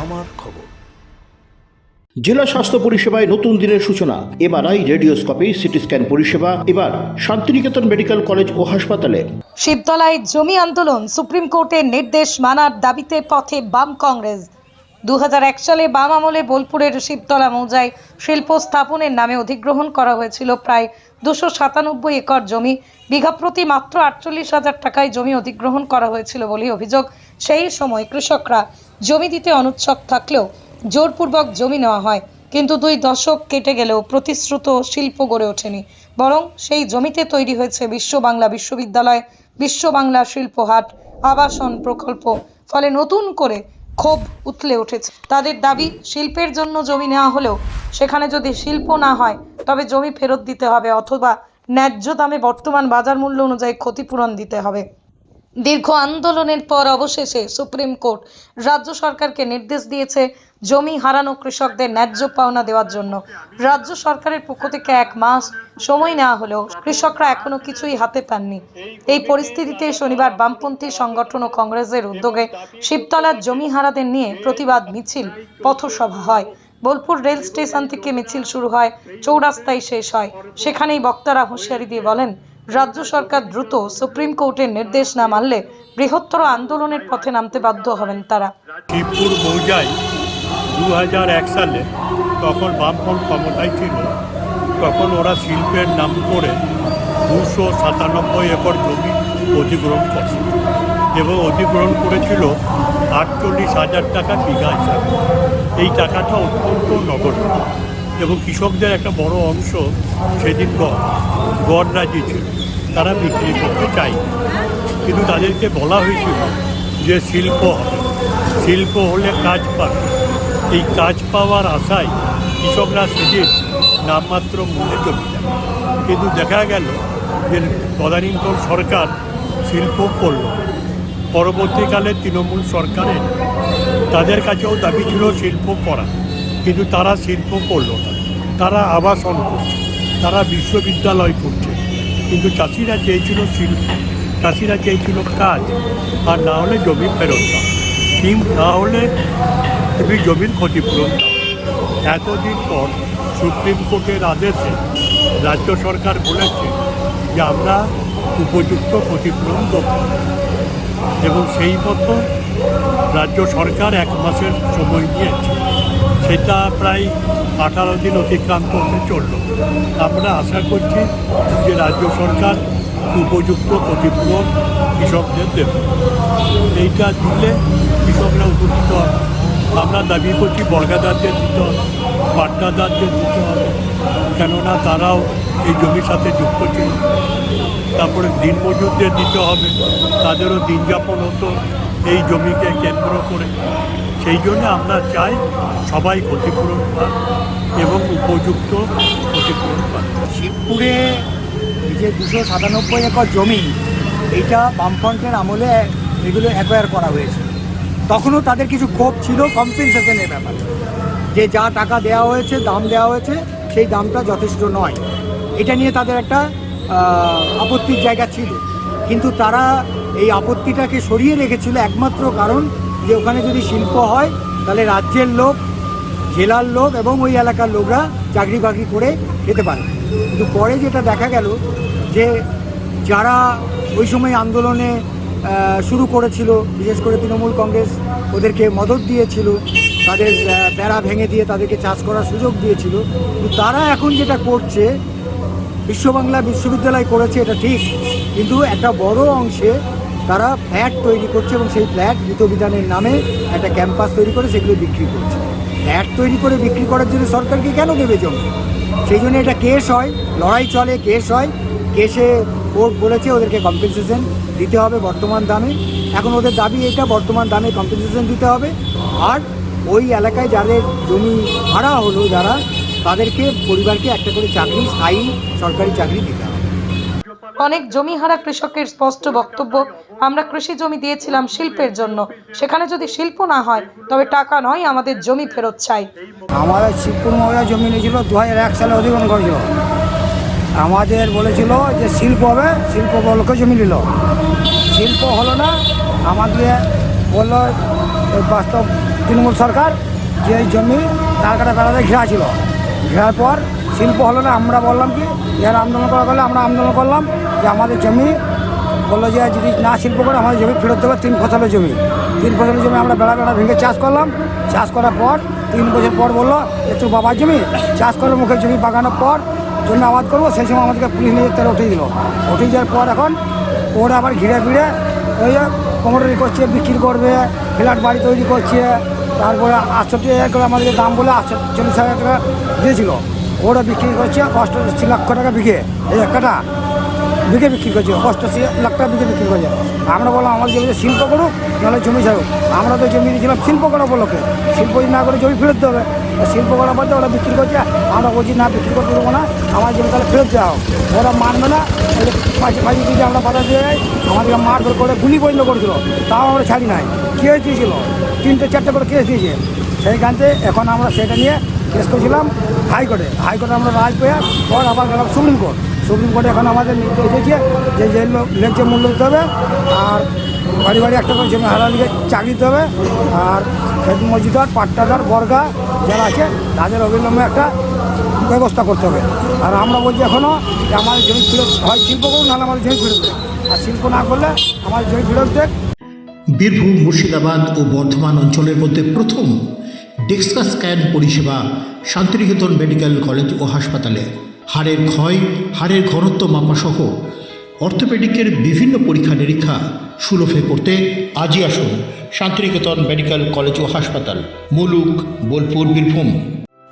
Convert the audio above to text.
আমার খবর। জেলা স্বাস্থ্য পরিষেবায় নতুন দিনের সূচনা এমআরআই রেডিওস্কোপি সিটি স্ক্যান পরিষেবা এবার শান্তিনিকেতন মেডিকেল কলেজ ও হাসপাতালে। শিবতলায় জমি আন্দোলন সুপ্রিম কোর্টের নির্দেশ মানার দাবিতে পথে বাম কংগ্রেস। দু হাজার এক সালে বাম আমলে বোলপুরের শিবতলা মৌজায় শিল্প স্থাপনের নামে অধিগ্রহণ করা হয়েছিল প্রায় দুশো সাতানব্বই একর জমি, বিঘা প্রতি মাত্র আটচল্লিশ হাজার টাকায় জমি অধিগ্রহণ করা হয়েছিল বলে অভিযোগ। সেই সময় কৃষকরা জমি দিতে অনুৎসুক থাকলেও জোরপূর্বক জমি নেওয়া হয়, কিন্তু দুই দশক কেটে গেলেও প্রতিশ্রুত শিল্প গড়ে ওঠেনি। বরং সেই জমিতে তৈরি হয়েছে বিশ্ব বাংলা বিশ্ববিদ্যালয়, বিশ্ব বাংলা শিল্পহাট আবাসন প্রকল্প, ফলে নতুন করে ক্ষোভ উতলে উঠেছে। তাদের দাবি, শিল্পের জন্য জমি নেওয়া হলেও সেখানে যদি শিল্প না হয় তবে জমি ফেরত দিতে হবে অথবা ন্যায্য দামে বর্তমান বাজার মূল্য অনুযায়ী ক্ষতিপূরণ দিতে হবে। দীর্ঘ আন্দোলনের পর অবশেষে সুপ্রিম কোর্ট রাজ্য সরকারকে নির্দেশ দিয়েছে জমি হারানো কৃষকদের ন্যায্য পাওনা দেওয়ার জন্য। রাজ্য সরকারের পক্ষ থেকে এক মাস সময় নেওয়া হলেও কৃষকরা এখনও কিছুই হাতে পাননি। এই পরিস্থিতিতে শনিবার বামপন্থী সংগঠন ও কংগ্রেসের উদ্যোগে শিবতলার জমি হারাদের নিয়ে প্রতিবাদ মিছিল, পথসভা হয়। বোলপুর রেল স্টেশন থেকে মিছিল শুরু হয়, চৌরাস্তায় শেষ হয়। সেখানেই বক্তারা হুঁশিয়ারি দিয়ে বলেন, রাজ্য সরকার দ্রুত সুপ্রিম কোর্টের নির্দেশ না মানলে বৃহত্তর আন্দোলনের পথে নামতে বাধ্য হবেন তারা। শিবপুর মৌজায় দু হাজার এক সালে তখন বামফ্রন্ট ক্ষমতায় ছিল, তখন ওরা শিল্পের নাম করে দুশো সাতানব্বই একর জমি অধিগ্রহণ করে এবং অধিগ্রহণ করেছিল আটচল্লিশ হাজার টাকা বিঘা হিসাবে। এই টাকাটা অত্যন্ত নগদ এবং কৃষকদের একটা বড় অংশ সেদিন গড় রাজি ছিল তারা বিক্রি করতে চায় কিন্তু তাদেরকে বলা হয়েছিল যে শিল্প হবে, শিল্প হলে কাজ পাবে। এই কাজ পাওয়ার আশায় কৃষকরা সেদিন নামমাত্র মূল্যে চলে যায় কিন্তু দেখা গেল যে তদানীন্তন সরকার শিল্প করল পরবর্তীকালে তৃণমূল সরকারের তাদের কাছেও দাবি ছিল শিল্প করা। কিন্তু তারা শিল্প করল না। তারা আবাসন করছে। তারা বিশ্ববিদ্যালয় করছে। কিন্তু চাষিরা চেয়েছিল শিল্প, চাষিরা চেয়েছিল কাজ। আর না হলে জমি ফেরত দাও। কিম না হলে তুমি জমির ক্ষতিপূরণ এতদিন পর সুপ্রিম কোর্টের আদেশে রাজ্য সরকার বলেছে যে আমরা উপযুক্ত ক্ষতিপূরণ দেব। এবং সেই মতো রাজ্য সরকার এক মাসের সময় নিয়েছে। সেটা প্রায় আঠারো দিন অতিক্রান্ত হতে চলল। আমরা আশা করছি যে রাজ্য সরকার উপযুক্ত ক্ষতিপূরণ কৃষকদের দেবে। এইটা দিলে কৃষকরা উপকৃত আমরা দাবি করছি বর্গাদারদের দিতে পাট্টাদারদের দিতে হবে। কেননা তারাও এই জমির সাথে যুক্ত ছিল। তারপরে দিনমজুরদের দিতে হবে, তাদেরও দিন যাপন হতো এই জমিকে কেন্দ্র করে। সেই জন্য আমরা চাই সবাই ক্ষতিপূরণ পাক এবং উপযুক্ত ক্ষতিপূরণ পাক। শিবপুরে এই যে দুশো সাতানব্বই একর জমি, এইটা বামফ্রন্টের আমলে এগুলো অ্যাকোয়ার করা হয়েছে। তখনও তাদের কিছু ক্ষোভ ছিল কম্পেনসেশনের ব্যাপারে। যে যা টাকা দেওয়া হয়েছে, দাম দেওয়া হয়েছে, সেই দামটা যথেষ্ট নয়। এটা নিয়ে তাদের একটা আপত্তির জায়গা ছিল। কিন্তু তারা এই আপত্তিটাকে সরিয়ে রেখেছিল একমাত্র কারণ যে ওখানে যদি শিল্প হয়, তাহলে রাজ্যের লোক, জেলার লোক এবং ওই এলাকার লোকরা চাকরি বাকরি করে খেতে পারে। কিন্তু পরে যেটা দেখা গেল যে যারা ওই সময় আন্দোলনে শুরু করেছিল, বিশেষ করে তৃণমূল কংগ্রেস, ওদেরকে মদত দিয়েছিল তাদের বেড়া ভেঙে দিয়ে তাদেরকে চাষ করার সুযোগ দিয়েছিল। তারা এখন যেটা করছে বিশ্ব বাংলা বিশ্ববিদ্যালয় করেছে এটা ঠিক, কিন্তু একটা বড় অংশে তারা ফ্ল্যাট তৈরি করছে এবং সেই ফ্ল্যাট বিধানের নামে একটা ক্যাম্পাস তৈরি করে সেগুলো বিক্রি করছে। ফ্ল্যাট তৈরি করে বিক্রি করার জন্য সরকারকে কেন দেবে জমি? সেই জন্য এটা কেস হয়, লড়াই চলে, কেস হয়। কেসে কোর্ট বলেছে ওদেরকে কম্পেনসেশন দিতে হবে বর্তমান দামে। এখন ওদের দাবি এটা, বর্তমান দামে কম্পেনসেশন দিতে হবে। আর ওই এলাকায় যাদের জমি ভাড়া হলো যারা তাদেরকে পরিবারকে একটা করে চাকরি স্থায়ী সরকারি চাকরি দিতে হবে। অনেক জমিহারা কৃষকের স্পষ্ট বক্তব্য আমরা কৃষি জমি দিয়েছিলাম শিল্পের জন্য। সেখানে যদি শিল্প না হয় তবে টাকা নয় আমাদের জমি ফেরত চাই। আমাদের শিবপুর মহিলা জমি নিয়েছিল দু হাজার এক সালে অধিগ্রহণ করেছিল। আমাদের বলেছিল যে শিল্প হবে শিল্প বলকে জমি নিল। শিল্প হলো না আমাদের বলল বাস্তব তৃণমূল সরকার যে এই জমি তালকাটা বেড়াতে ঘেরা ছিল। ঘেরার পর শিল্প হলো না, আমরা বললাম কি, এর আন্দোলন করা করলে আমরা আন্দোলন করলাম যে আমাদের জমি বলল যে যদি না শিল্প করে আমাদের জমি ফেরত দেবে তিন ফসলের জমি। তিন ফসলের জমি আমরা বেড়া বেড়া ভেঙে চাষ করলাম। চাষ করার পর তিন বছর পর বলল তোর বাবার জমি? চাষ করে মুখে জমি বাগানোর পর জন্য আবাদ করব, সেই সময় আমাদেরকে পুলিশ নিয়ে তারা উঠিয়ে দিল। উঠিয়ে যাওয়ার পর এখন ওরা আবার ঘিরে ফিরে ওই কমোডারি করছে বিক্রি করবে ফ্ল্যাট বাড়ি তৈরি করছে, তারপরে আটষট্টি হাজার করে আমাদেরকে দাম বলে আটচল্লিশ হাজার টাকা দিয়েছিল। ওরা বিক্রি করছে, অষ্টআশি লক্ষ টাকা বিঘে, এই একটা বিঘে বিক্রি করছে, অষ্টআশি লাখ টাকা বিঘে বিক্রি করছে। আমরা বললাম, আমাদের জমিতে শিল্প করুক, নাহলে জমি ছাড়ুক। আমরা তো জমি দিয়েছিলাম শিল্প করা উপলক্ষে। শিল্প না করে জমি ফেরত দেবে শিল্প করার পর ওরা বিক্রি করছে, আমরা বলছি, না, বিক্রি করতে দেবো না, আমার জমি তাহলে ফেরত দেওয়া হোক। ওরা মানবে না। পাঁচ পাঁচ দিকে আমরা বাধা দিয়ে যাই, আমাদেরকে মারধর করে গুলি পর্যন্ত করেছিল। তাও আমরা ছাড়ি নাই। কেস দিয়েছিল। তিনটে, চারটে করে কেস দিয়েছে। সেইখানতে এখন আমরা সেটা নিয়ে কেস করেছিলাম হাইকোর্টে। হাইকোর্টে আমরা রাজ পেয়ে পর আবার গেলাম সুপ্রিম কোর্ট। সুপ্রিম কোর্টে এখন আমাদের নির্দেশ দিয়েছে যে যে লেগছে মূল্য দিতে হবে। আর বাড়ি বাড়ি একটা করে জমি হারালিকে চাকরি দিতে হবে। আর মজুদার পাট্টাদার, বর্গা যারা আছে, তাদের অবিলম্বে একটা ব্যবস্থা করতে হবে। আর আমরা বলছি এখনও যে আমাদের জমি ফেরত হয় শিল্প করুন, নাহলে আমাদের জমি ফেরত আর শিল্প না করলে আমাদের জমি ফেরত দেয় বীরভূম, মুর্শিদাবাদ ও বর্ধমান অঞ্চলের মধ্যে প্রথম ডেক্সকা স্ক্যান পরিষেবা শান্তিনিকেতন মেডিকেল কলেজ ও হাসপাতালে। হাড়ের ক্ষয়, হাড়ের ঘনত্ব মাপাসহ অর্থোপেডিকের বিভিন্ন পরীক্ষা নিরীক্ষা সুলভে করতে আজই আসুন শান্তিনিকেতন মেডিকেল কলেজ ও হাসপাতাল, মুলুক, বোলপুর, বীরভূম।